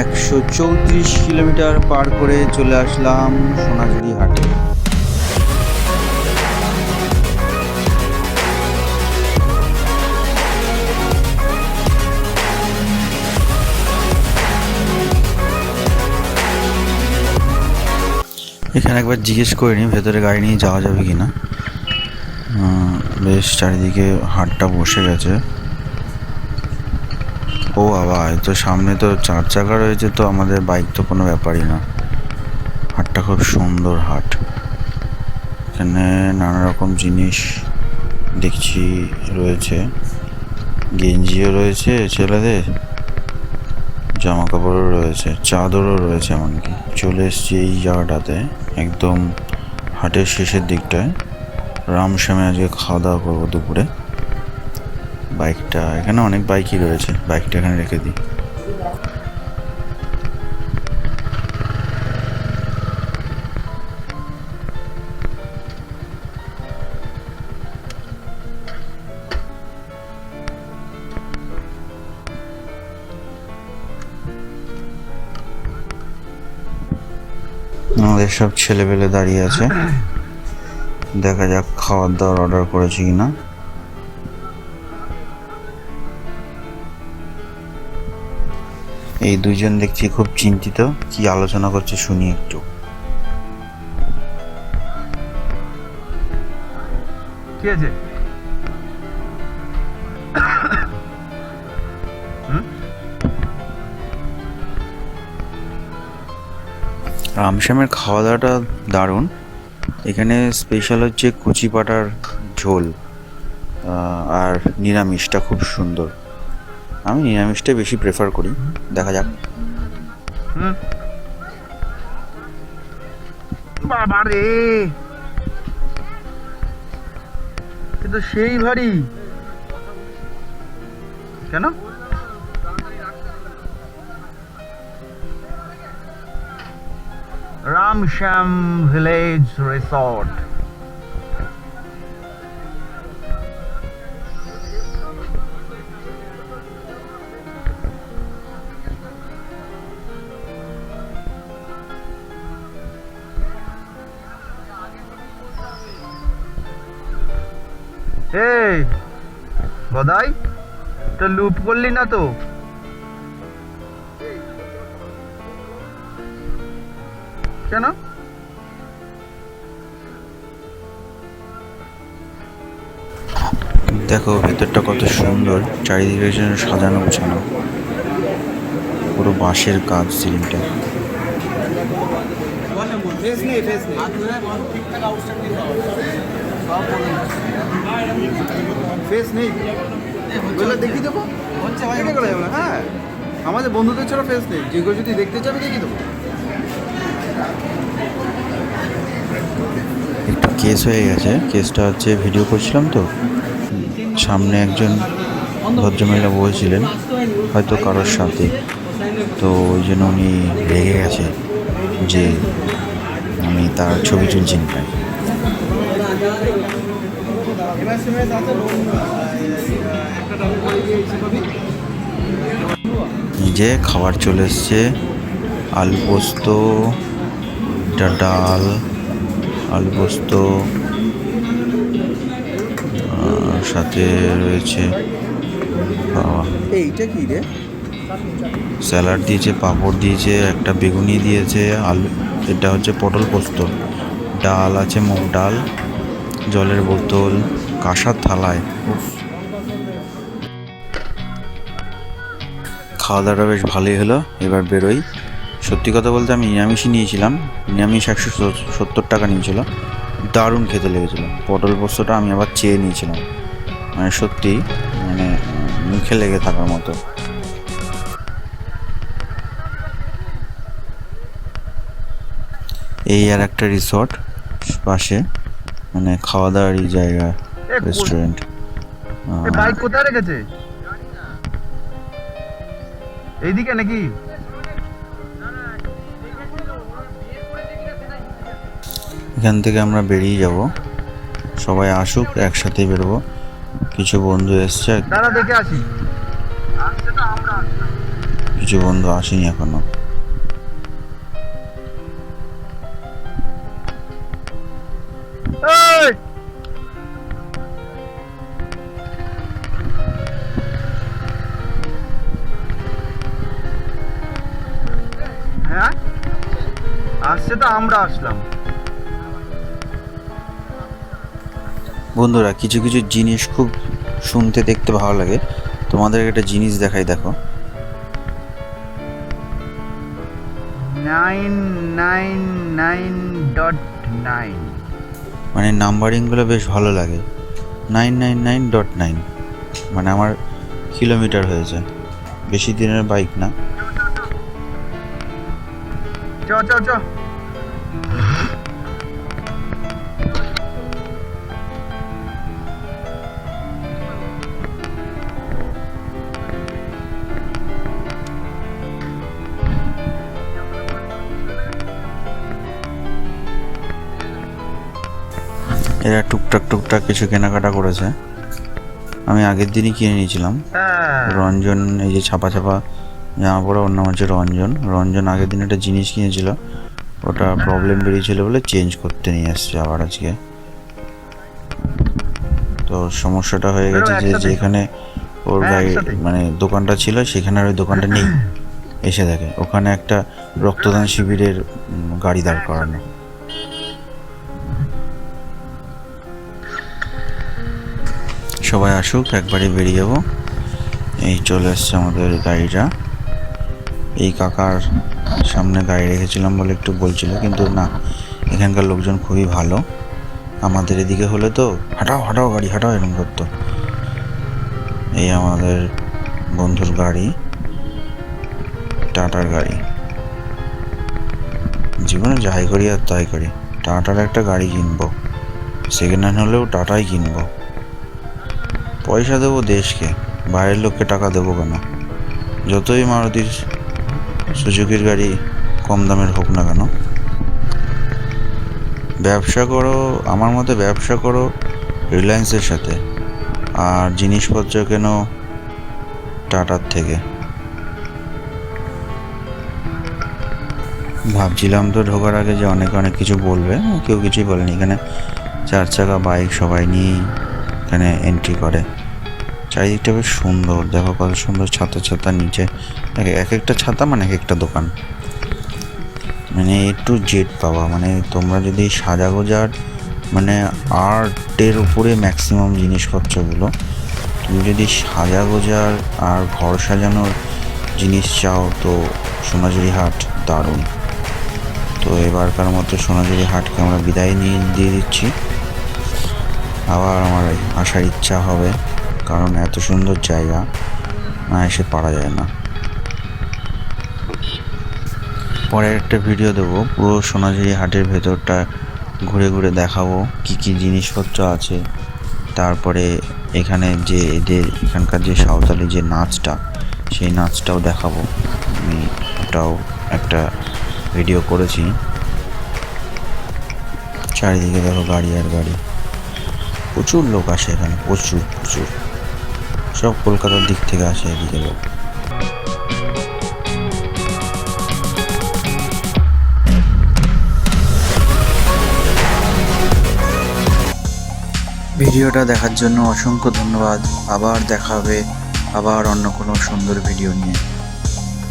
একশো চৌত্রিশ কিলোমিটার পার করে চলে আসলাম সোনাঝুরি হাটে। এখানে একবার জিজ্ঞেস করে নিই ভেতরে গাড়ি নিয়ে যাওয়া যাবে কি না বেশ, চারিদিকে হাটটা বসে গেছে। ও বাবা তো সামনে তো চার চাকা রয়েছে তো আমাদের বাইক তো কোনো ব্যাপারই না। হাটটা খুব সুন্দর হাট। এখানে নানা রকম জিনিস দেখছি রয়েছে। গেঞ্জিও রয়েছে ছেলেদের জামা কাপড়ও রয়েছে, চাদরও রয়েছে এমনকি। চলে এসছি এই জায়গাটাতে, একদম হাটের শেষের দিকটায়। রামশ্যামে আজকে খাওয়া দাওয়া করব দুপুরে। বাইকটা, এখানে অনেক বাইকই রয়েছে, বাইকটা এখানে রেখে দিই। আমাদের সব ছেলেপেলে দাঁড়িয়ে আছে। দেখা যাক খাবার দাবার অর্ডার করেছি কিনা। এই দুইজন দেখছি খুব চিন্তিত। কি আলোচনা করছে শুনি একটু। কি আছে রামশ্যামের খাওয়া দাওয়াটা দারুণ। এখানে স্পেশাল হচ্ছে কুচি পাটার ঝোল আর নিরামিষটা খুব সুন্দর। আমি নিরামিষটাই বেশি প্রেফার করি। দেখা যাক। বাবা রে। এ তো সেই ভারী কেন? Ramshyam village resort. এই গদাই তো লুপ করলি না তো? কেন? দেখো ভেতরটা কত সুন্দর চারিদিকে যেন সাজানো গোছানো। পুরো বাঁশের কাজ সিলিংটা। ফেস নেই ওগুলো দেখিয়ে দেবো। এটা করা যাবে না, হ্যাঁ। আমাদের বন্ধুদের ছাড়া ফেস নেই। যেগুলো যদি দেখতে চাবে দেখিয়ে দেবো। একটু কেস হয়ে গেছে। কেসটা হচ্ছে ভিডিও করছিলাম তো। সামনে একজন ভদ্রমহিলা বলছিলেন হয়তো কারোর সাথে। তো ওই জন্য উনি রেগে গেছে যে আমি তার ছবি তুলছি না। নিজে খাবার চলে এসছে আলু পোস্ত ডাল আলু পোস্ত সাথে রয়েছে বাবা। এইটা কি রে? স্যালাড দিয়েছে পাঁপড় দিয়েছে একটা বেগুনি দিয়েছে আলু এটা হচ্ছে পটল পোস্ত। ডাল আছে মুগ ডাল। জলের বোতল, কাঁসার থালায়। খাওয়া দাওয়াটা বেশ ভালোই হলো, এবার বেরোই। সত্যি কথা বলতে আমি নিরামিষই নিয়েছিলাম। নিরামিষ একশো সত্তর টাকা নিয়েছিল। দারুণ খেতে লেগেছিলো। পটল পোস্তটা আমি আবার চেয়ে নিয়েছিলাম। মানে সত্যি মানে মুখে লেগে থাকার মতো। এই আর একটা রিসর্ট পাশে। মানে খাওয়া দাওয়ারই জায়গা রেস্টুরেন্ট বাইক কোথায় রেখেছে? এইদিকে নাকি? এখান থেকে আমরা বেরিয়ে যাব। সবাই আসুক একসাথেই বেরোবো। কিছু বন্ধু এসছে। দেখে আসি। কিছু কিছু বন্ধু আসেনি এখনও। আমরা আসলাম। বন্ধুরা কিছু কিছু জিনিস খুব শুনতে দেখতে ভালো লাগে। তোমাদের একটা জিনিস দেখাই দেখো। Nine nine nine dot nine. মানে নাম্বারিংগুলো বেশ ভালো লাগে। Nine nine nine dot nine. মানে আমার কিলোমিটার হয়েছে। বেশি দিনের বাইক না। চ চ চ। এরা টুকটাক টুকটাক কিছু কেনাকাটা করেছে। আমি আগের দিনই কিনে নিয়েছিলাম। রঞ্জন এই যে ছাপা ছাপা জামা পড়া ওর নাম হচ্ছে রঞ্জন। রঞ্জন আগের দিন একটা জিনিস কিনেছিল। ওটা প্রবলেম বেরিয়েছিল বলে চেঞ্জ করতে নিয়ে এসছে আবার আজকে। তো সমস্যাটা হয়ে গেছে যে যেখানে ওর হ্যাঁ, গাড়ি মানে দোকানটা ছিল সেখানে আর ওই দোকানটা নেই। এসে দেখে। ওখানে একটা রক্তদান শিবিরের গাড়ি দাঁড় করানো। সবাই আসুক একবারে বেরিয়ে যাব। এই চলে এসছে আমাদের গাড়িটা। এই কাকার সামনে গাড়ি রেখেছিলাম বলে একটু বলছিল, কিন্তু না, এখানকার লোকজন খুবই ভালো। আমাদের এদিকে হলে তো হাঁটাও হাঁটাও গাড়ি, হাঁটাও এরকম করতো। এই আমাদের বন্ধুর গাড়ি, টাটার গাড়ি। জীবনে যাই করি আর তাই করি। টাটার একটা গাড়ি কিনবো। সেকেন্ড হ্যান্ড হলেও টাটাই কিনবো। পয়সা দেবো দেশকে, বাইরের লোককে টাকা দেবো কেন? যতই মারুতির, সুজুকির গাড়ি কম দামের হোক না কেন। ব্যবসা করো, আমার মতে ব্যবসা করো রিলায়েন্সের সাথে, আর জিনিসপত্র কেন টাটার থেকে? ভাবছিলাম তো ঢোকার আগে যে অনেক অনেক কিছু বলবে, কেউ কিছুই বলেনি। এখানে চার চাকা, বাইক, সবাই নিয়েই এখানে এন্ট্রি করে। চারিদিকটা বেশ সুন্দর। দেখো কত সুন্দর ছাতা ছাতা নিচে। এক- এক একটা ছাতা মানে এক একটা দোকান। মানে এ টু জেড পাওয়া মানে তোমরা যদি সাজাগোজার মানে আর্টের উপরে ম্যাক্সিমাম জিনিসপত্রগুলো তুমি যদি সাজাগোজার আর ঘর সাজানোর জিনিস চাও, তো সোনাঝুরি হাট দারুণ। তো এবারকার মতো সোনাঝুরি হাটকে আমরা বিদায় নিয়ে, দিয়ে দিচ্ছি। আবার আমার আসার ইচ্ছা হবে, কারণ এত সুন্দর জায়গা, না এসে পারা যায় না। পরে একটা ভিডিও দেবো, পুরো সোনাঝুরি হাটের ভেতরটা ঘুরে ঘুরে দেখাবো, কি কি জিনিসপত্র আছে। তারপরে এখানে যে এদের এখানকার যে সাঁওতালি যে নাচটা, সেই নাচটাও দেখাবো। আমি ওটাও একটা ভিডিও করেছি। চারিদিকে দেখো গাড়ি আর গাড়ি। প্রচুর লোক আসে এখানে, প্রচুর প্রচুর। সব কলকাতার দিক থেকে আসে এদিকে লোক। ভিডিওটা দেখার জন্য অসংখ্য ধন্যবাদ। আবার দেখা হবে, আবার অন্য কোনো সুন্দর ভিডিও নিয়ে।